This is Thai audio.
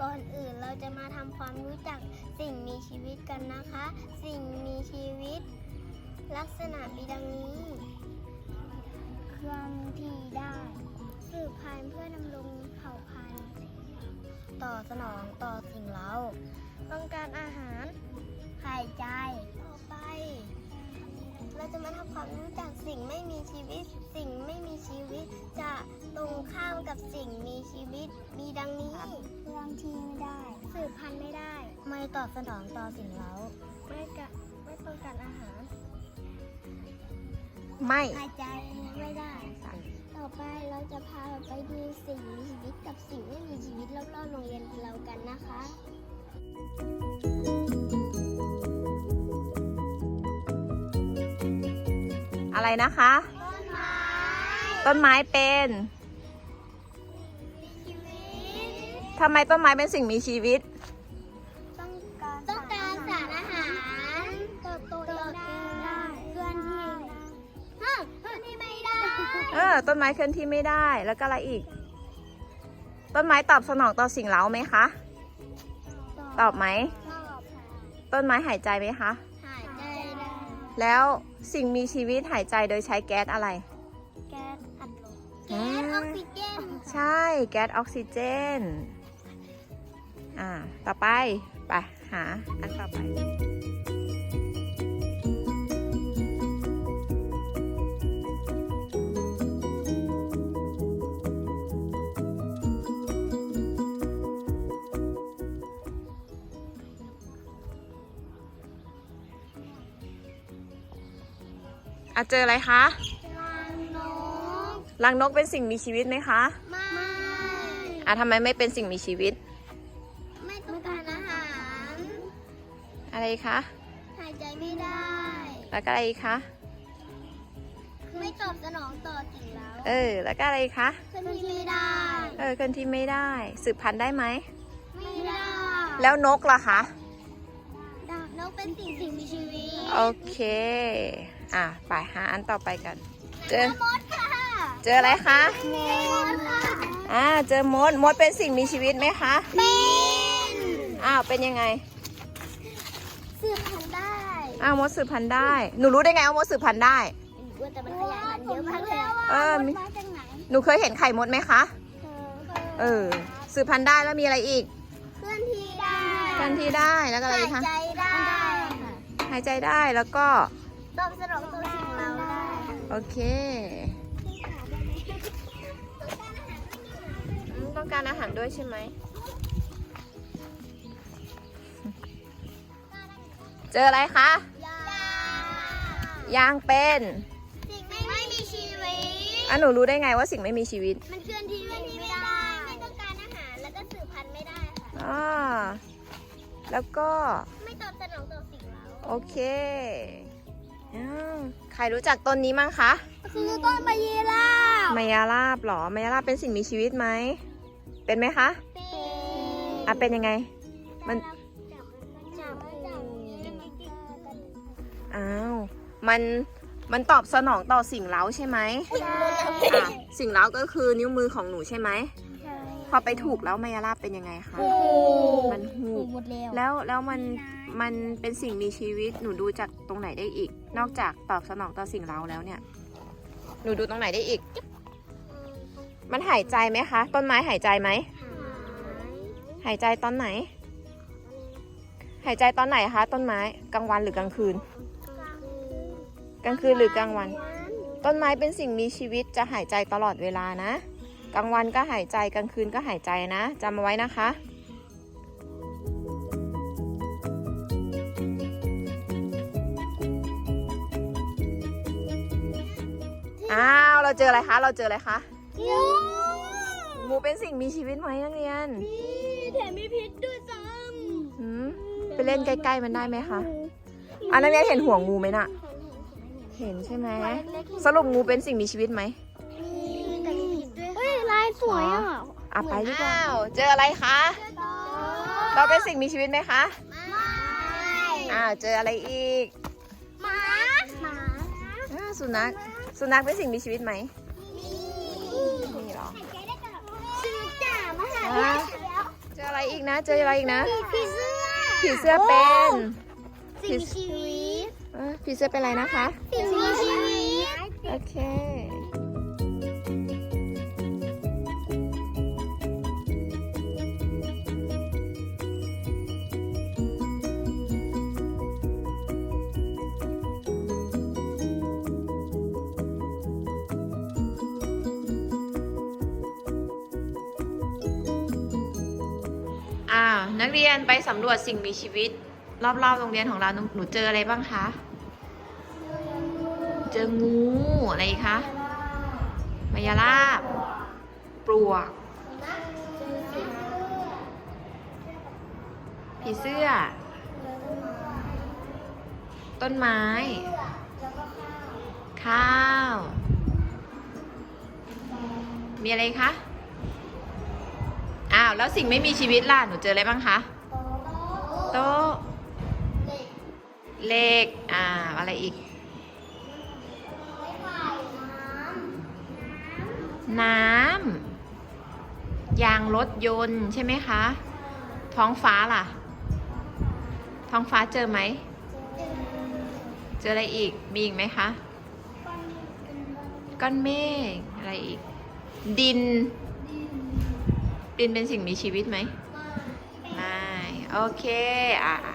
ก่อนอื่นเราจะมาทำความรู้จักสิ่งมีชีวิตกันนะคะ สิ่งมีชีวิต ลักษณะมีดังนี้ เคลื่อนที่ได้สืบพันธุ์เพื่อดำรงเผ่าพันธุ์ต่อสนองต่อสิ่งเล้าต้องการอาหารหายใจต่อไป เราจะมาทำความรู้จักสิ่งไม่มีชีวิต สิ่งไม่มีชีวิต จะตรงข้ามกับสิ่งมีชีวิต มีดังนี้เคลื่อนที่ไม่ได้ สืบพันธุ์ไม่ได้ ไม่ตอบสนองต่อสิ่งเล้าไม่กะไม่ต้องการอาหาร ไม่หายใจไม่ได้ ต่อไปเราจะพาไปดูสิ่งมีชีวิตกับสิ่งไม่มีชีวิตรอบๆโรงเรียนเรากันนะคะ อะไรนะคะ ต้นไม้ต้นไม้เป็นมีชีวิตทำไมต้นไม้เป็นสิ่งมีชีวิตต้องการต้องการสารอาหารเติบโตเองได้เคลื่อนที่ฮะเคลื่อนที่ไม่ได้ เออ ต้นไม้เคลื่อนที่ไม่ได้ แล้วก็อะไรอีก ต้นไม้ตอบสนองต่อสิ่งเร้าไหมคะ ตอบไหมตอบค่ะต้นไม้หายใจไหมคะหายใจได้ แล้วสิ่งมีชีวิตหายใจโดยใช้แก๊สอะไร แก๊สอัดลมอืแก๊สมออกซิเจนใช่แก๊สออกซิเจน อ่า ต่อไป ไป หา อันต่อไป อะเจออะไรคะรังนกรังนกเป็นสิ่งมีชีวิตไหมคะไม่อะทำไมไม่เป็นสิ่งมีชีวิต ไม่ต้องการอาหารอะไรคะหายใจไม่ได้ แล้วก็อะไรอีกคะไม่ตอบสนองต่อสิ่งเร้าเออ แล้วก็อะไรอีกคะเคลื่อนที่ไม่ได้เออเคลื่อนที่ไม่ได้ สืบพันธุ์ได้ไหมไม่ได้แล้วนกล่ะคะดาบนกเป็นสิ่งสิ่งมีชีวิต โอเค อะไปหาอันต่อไปกัน เจอมดค่ะเจออะไรคะมดค่ะอ่าเจอมดมดเป็นสิ่งมีชีวิตไหมคะเป็นอ้าวเป็นยังไงสืบพันธุ์ได้อ้าวมดสืบพันธุ์ได้ หนูรู้ได้ไงว่ามดสืบพันธุ์ได้ว่าแต่มันขยายพันธุ์เยอะมากเลยเออมีมาจากไหนหนูเคยเห็นไข่มดไหมคะเออสืบพันธุ์ได้แล้วมีอะไรอีกเคลื่อนที่ได้เคลื่อนที่ได้แล้วก็อะไรหาอียกคะใจได้ค่ะหายใจได้แล้วก็ ตอบสนองต่อสิ่งเราได้โอเคอืมต้องการอาหารด้วยใช่ไหม เจออะไรคะ ยายางเป็น สิ่งไม่ไม่มีชีวิต อะหนูรู้ได้ไงว่าสิ่งไม่มีชีวิต มันเคลื่อนที่ไม่ได้ ไม่ต้องการอาหารแล้วก็สืบพันธุ์ไม่ได้ค่ะ อ่า แล้วก็ ไม่ตอบสนองต่อสิ่งเรา โอเค อ้าวใครรู้จักต้นนี้มั้งคะ คือต้นมะยีราฟมายาลาบเหรอมายาลาบเป็นสิ่งมีชีวิตไหม เป็นไหมคะเป็นอะ เป็นยังไง มันจับจับจับอ้าว มัน มันตอบสนองต่อสิ่งเล้าใช่ไหมอะสิ่งเล้าก็คือนิ้วมือของหนูใช่ไหม พอไปถูกแล้วมายาลาบเป็นยังไงคะ มันหูบ หมดแล้วแล้วแล้วมันมันเป็นสิ่งมีชีวิตหนูดูจากตรงไหนได้อีก นอกจากตอบสนองต่อสิ่งเร้าแล้วเนี่ย หนูดูตรงไหนได้อีก มันหายใจไหมคะ ต้นไม้หายใจไหมหายใจตอนไหน หายใจตอนไหนคะ ต้นไม้กลางวันหรือกลางคืน กลางคืนหรือกลางวัน ต้นไม้เป็นสิ่งมีชีวิตจะหายใจตลอดเวลานะ กลางวันก็หายใจกลางคืนก็หายใจนะจำเอาไว้นะคะอ้าวเราเจออะไรคะ เราเจออะไรคะงูงูเป็นสิ่งมีชีวิตไหมนักเรียนแถมมีพิษด้วยซ้หืมไปเล่นใกล้ๆมันได้ไหมคะอะนักเรียนเห็นหัวงูไหมน่ะ เห็นใช่ไหมสรุปงูเป็นสิ่งมีชีวิตไหมมี สวยอะอะไปดีกว่าเจออะไรคะ เราเป็นสิ่งมีชีวิตไหมคะไม่อ้าวเจออะไรอีกไม่สุนัข สุนัขเป็นสิ่งมีชีวิตไหมนี่นี่เหรอหายใจได้ตลอดชื่อจ่ามาหาอะแล้วเจออะไรอีกนะ เจออะไรอีกนะ ผีเสื้อ ผีเสื้อเป็น สิ่งมีชีวิตเอ้ยผีเสื้อเป็นอะไรนะคะ สิ่งมีชีวิต โอเค นักเรียนไปสำรวจสิ่งมีชีวิต รอบๆโรงเรียนของเราหนูเจออะไรบ้างคะ เจองูอะไรคะมายาลาบ ปลวกผีเสื้อ ต้นไม้ ข้าว มีอะไรคะ อ้าวแล้วสิ่งไม่มีชีวิตล่ะหนูเจออะไรบ้างคะโต๊ะเหล็กอ่าอะไรอีก น้ำยางรถยนต์ใช่ไหมคะ ท้องฟ้าล่ะ ท้องฟ้าเจอไหม เจออะไรอีก มีอีกไหมคะ ก้อนเมฆอะไรอีก ดิน ดินเป็นสิ่งมีชีวิตไหมไม่ โอเค อะอะ